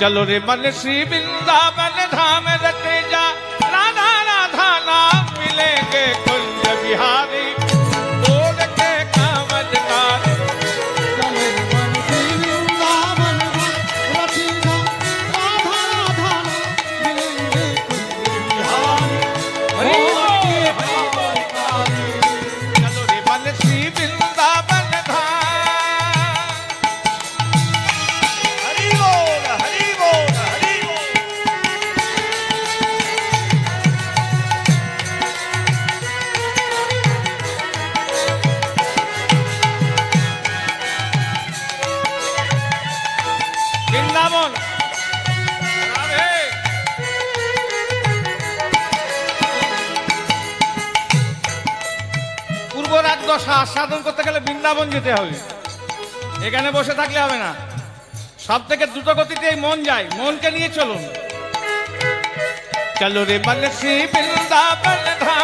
चलो रे मन श्री वृंदावन धाम रखे जा। राधा राधा नाम मिलेंगे कुंज बिहारी। বৃন্দাবন যেতে হবে। এখানে বসে থাকলে হবে না। সব থেকে দ্রুত গতিতে মন যায়। মনকে নিয়ে চলুন। চলো রে বনশ্রী বৃন্দাবন ধাম।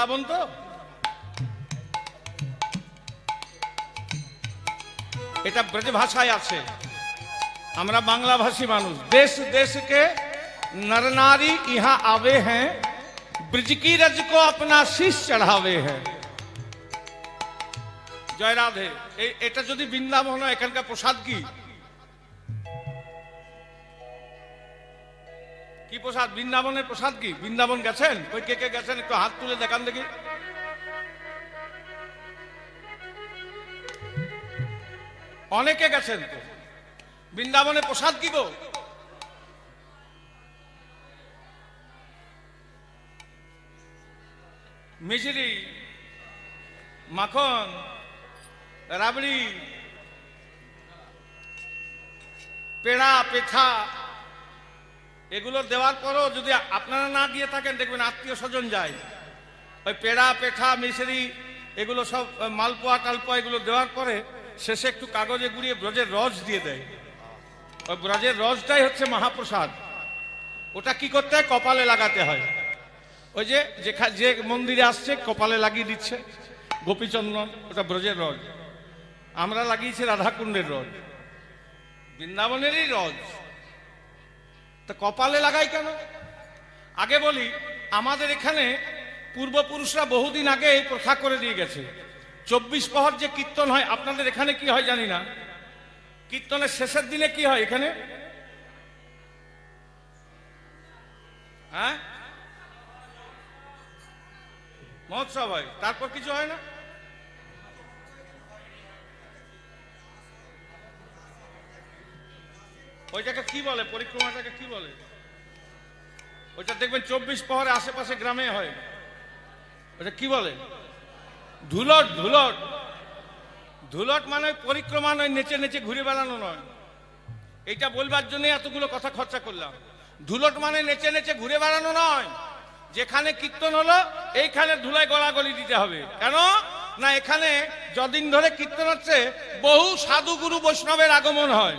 এটা বৃন্দাবন তো এটা ব্রজ ভাষায় আছে আমরা বাংলা ভাষী মানুষ देश देश के नर नारी यहाँ आवे हैं ब्रज की रज को अपना शीश चढ़ावे हैं জয় রাধে এই- এটা যদি বৃন্দাবন হয় এখানকার প্রসাদ কি কি প্রসাদ? বৃন্দাবনের প্রসাদ কি? বৃন্দাবন গেছেন? ওই কে কে গেছেন? একটু হাত তুলে দেখান দেখি। অনেকে গেছেন তো। বৃন্দাবনের প্রসাদ কি গো? মিছরি মাখন, রাবড়ি, পেড়া, পেঠা এগুলো দেওয়ার পরও যদি আপনারা না দিয়ে থাকেন, দেখবেন আত্মীয় স্বজন যায়। ওই পেড়া, পেঠা, মিশরি, এগুলো সব মালপোয়া, টালপোয়া এগুলো দেওয়ার পরে শেষে একটু কাগজে গুড়িয়ে ব্রজের রস দিয়ে দেয়। ওই ব্রজের রসটাই হচ্ছে মহাপ্রসাদ। ওটা কি করতে হয়? কপালে লাগাতে হয়। ওই যে যে মন্দিরে আসছে, কপালে লাগিয়ে দিচ্ছে। গোপীচন্দন, ওটা ব্রজের রজ আমরা লাগিয়েছি রাধাকুণ্ডের রজ বৃন্দাবনেরই রজ তা কপালে লাগাই কেন? আগে বলি, আমাদের এখানে পূর্বপুরুষরা বহুদিন আগে এই প্রথা করে দিয়ে গেছে। চব্বিশ প্রহর যে কীর্তন হয়, আপনাদের এখানে কি হয় জানি না। কীর্তনের শেষের দিনে কি হয় এখানে? হ্যাঁ? মহোৎসব হয়, তারপর কিছু হয় না? ওইটাকে কি বলে? পরিক্রমাটাকে কি বলে? ওইটা দেখবেন চব্বিশ প্রহরে আশেপাশে গ্রামে হয়। ওটা কি বলে? ধুলট ধুলট। ধুলট মানে পরিক্রমা নয়, নেচে নেচে ঘুরে বেড়ানো নয়। এইটা বলবার জন্য এতগুলো কথা খরচা করলাম। ধুলট মানে নেচে নেচে ঘুরে বেড়ানো নয়। যেখানে কীর্তন হলো, এইখানে ধুলায় গলাগলি দিতে হবে। কেন? না, এখানে যদিন ধরে কীর্তন হচ্ছে, বহু সাধু গুরু বৈষ্ণবের আগমন হয়।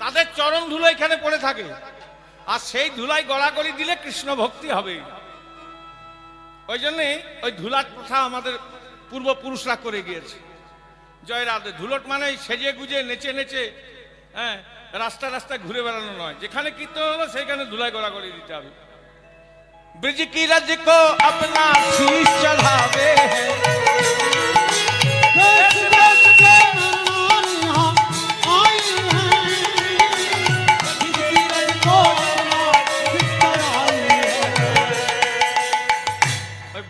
তাদের চরণ ধুলো এখানে পড়ে থাকে আর সেই ধুলাই গড়াগড়ি দিলে কৃষ্ণ ভক্তি হবে ওই জন্যে ওই ধুলাট প্রথা আমাদের পূর্বপুরুষরা করে গিয়েছে জয় রাধে ধুলট মানে ওই সেজে গুজে নেচে নেচে হ্যাঁ রাস্তা রাস্তায় ঘুরে বেড়ানো নয় যেখানে কীর্তন হলো সেখানে ধুলাই গড়াগড়ি দিতে হবে ब्रिज की रज को अपना शीश चढ़ावे हैं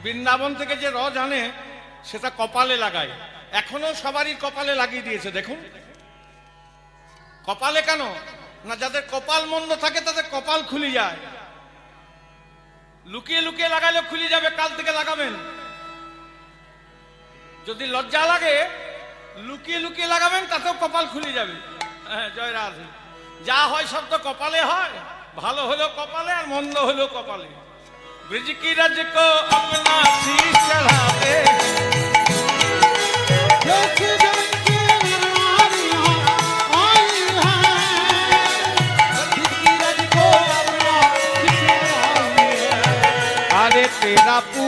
বৃন্দাবন থেকে যে রজ আনে, সেটা কপালে লাগায়। এখনও সবারই কপালে লাগিয়ে দিয়েছে, দেখুন। কপালে কেন? না, যাদের কপাল মন্দ থাকে, তাদের কপাল খুলে যায়। লুকিয়ে লুকিয়ে লাগালে খুলে যাবে, কাল থেকে লাগাবেন। যদি লজ্জা লাগে, লুকিয়ে লুকিয়ে লাগাবেন, তাতেও কপাল খুলে যাবে। হ্যাঁ জয় রাধে। যা হয় সব তো কপালে হয়। ভালো হলেও কপালে, আর মন্দ হলেও কপালে। ब्रिज की रज को अपना शीश चढ़ावे। तेरा देश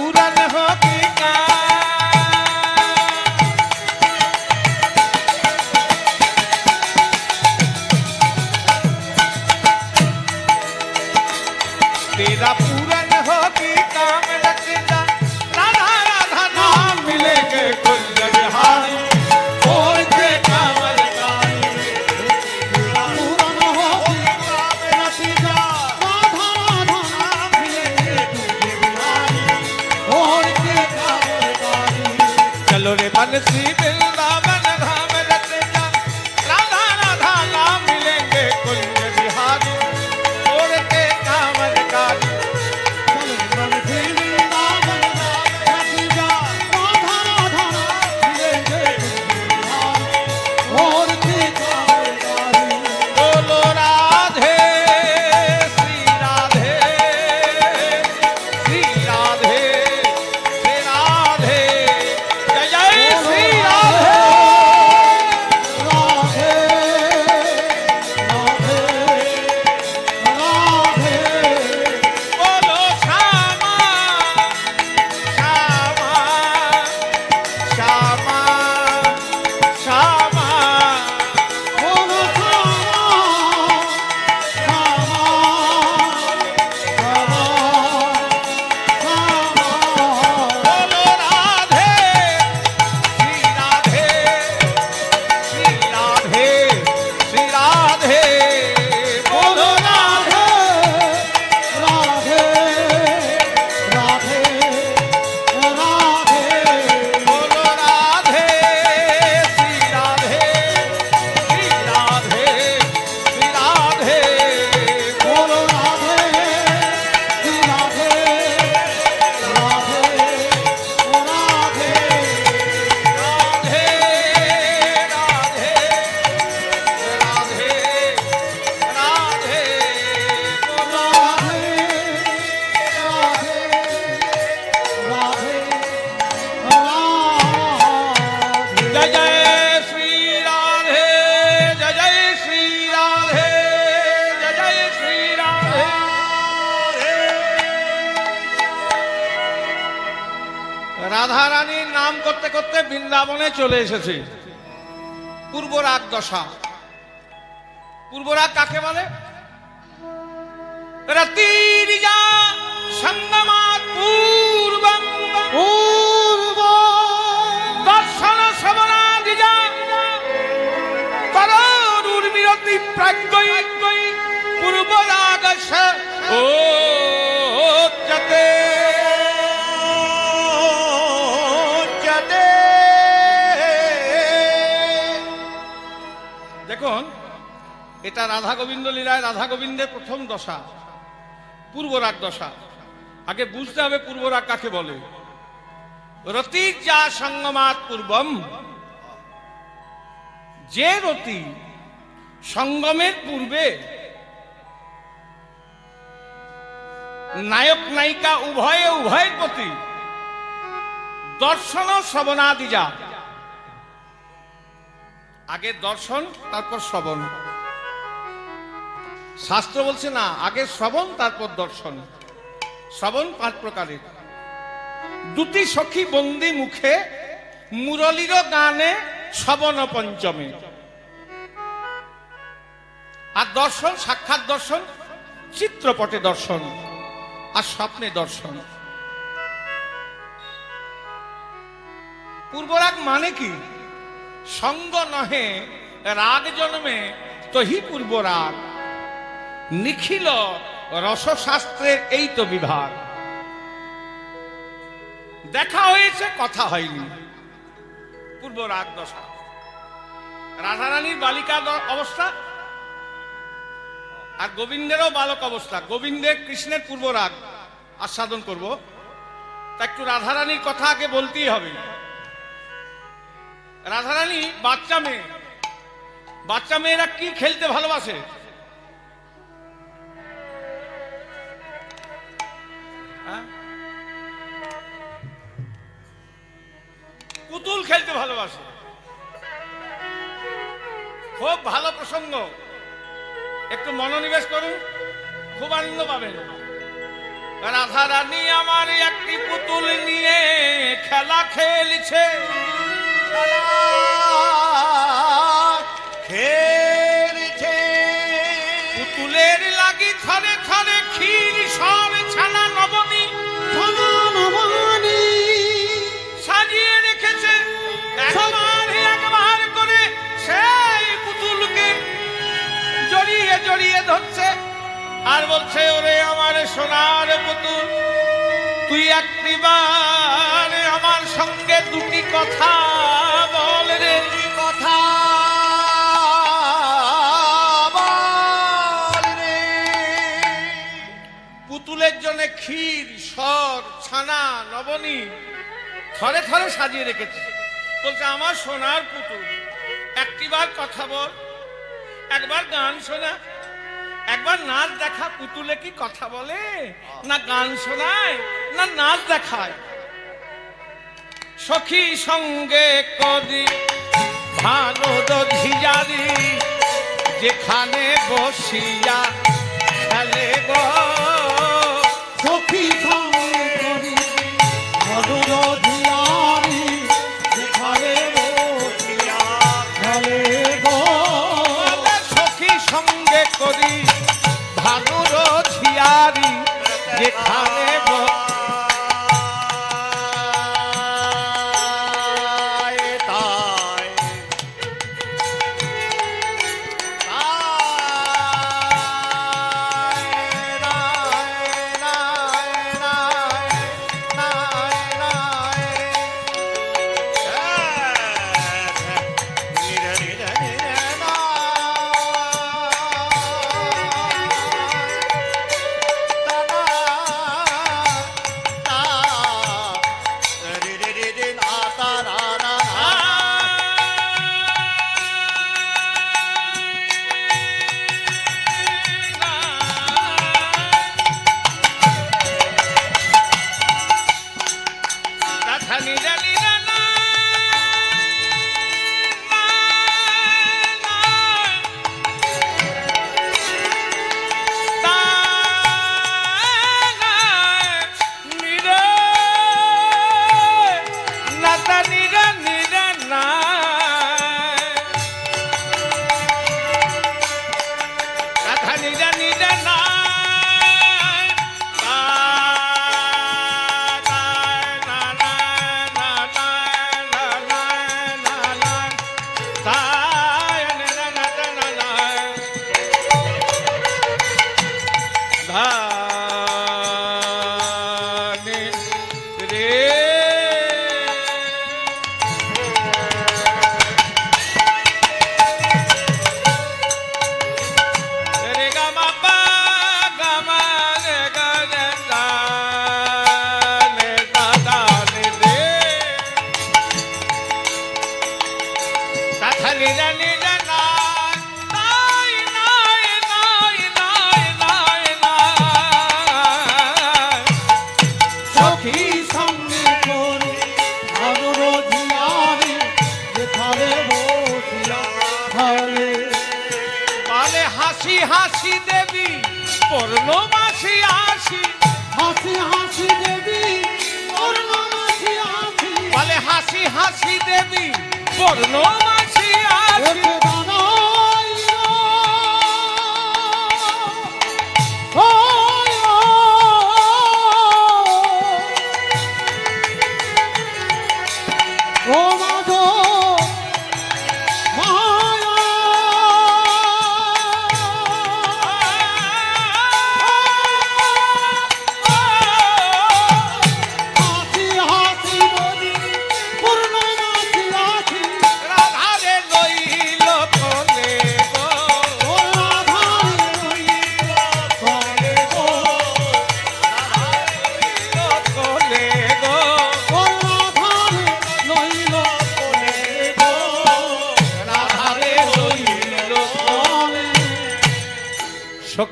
রাধা রানীর নাম করতে করতে বৃন্দাবনে চলে এসেছি। পূর্বরাগ দশা। পূর্বরাগ কাকে বলে? রতিরিজা পূর্ব দর্শন ও এটা রাধা গোবিন্দ লীলায় রাধা গোবিন্দের প্রথম দশা, পূর্বরাগ দশা। আগে বুঝতে হবে পূর্বরাগ কাকে বলে। রতি যা সঙ্গমাত পূর্বম। যে রতি সঙ্গমের পূর্বে নায়ক নায়িকা উভয়ে উভয়ের প্রতি দর্শন শ্রবণাদি যা। আগে দর্শন, তারপর শ্রবণ। শাস্ত্র বলছে না, আগে শ্রবণ, তারপর দর্শন। শ্রবণ পাঁচ প্রকারের। দুটি সখী বন্দি মুখে, মুরলীর গানে শ্রবণ পঞ্চমে। আর দর্শন, সাক্ষাৎ দর্শন, চিত্রপটে দর্শন আর স্বপ্নে দর্শন। পূর্বরাগ মানে কি? সঙ্গ নহে, রাগ জন্মে, তহি পূর্বরাগ। নিখিল রসশাস্ত্রের এই তো বিভাগ। দেখা হয়েছে, কথা হয়নি। পূর্ব রাগ দশা রাধারানীর বালিকা অবস্থা আর গোবিন্দেরও বালক অবস্থা। গোবিন্দের কৃষ্ণের পূর্ব রাগ। আস্বাদন করব। তা একটু রাধারানীর কথা আগে বলতেই হবে। রাধারানী বাচ্চা মেয়ে। বাচ্চা মেয়েরা কি খেলতে ভালোবাসে? খেলতে ভালোবাসে। খুব ভালো প্রসঙ্গ। একটু মনোনিবেশ করুন, খুব আনন্দ পাবেন। রাধা রানী আমার একটি পুতুল নিয়ে খেলা খেলছে। খেলছে। পুতুলের লাগি আর বলছে ওরে আমার সোনার পুতুল তুই একটিবার আমার সঙ্গে দুটি কথা বল রে। কথা পুতুলের জন্য ক্ষীর সর ছানা নবনী থরে থরে সাজিয়ে রেখেছে। বলছে আমার সোনার পুতুল একটিবার কথা বল একবার গান শোনা। একবার নাচ দেখা, পুতুলে কি কথা বলে? না গান শোনায়, না নাচ দেখায়? সখী সঙ্গে কদি ভালো ধিজারি যেখানে বসিয়া খেলে গো পূর্ণমাসী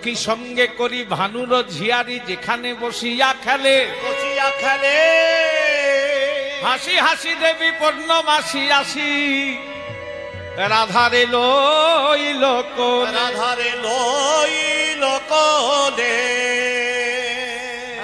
একই সঙ্গে করি ভানুর ঝিয়ারি যেখানে বসিয়া খেলে। বসিয়া খেলে। হাসি হাসি দেবী পূর্ণমাসি আসি। রাধারে লোক রাধারে লোক দেব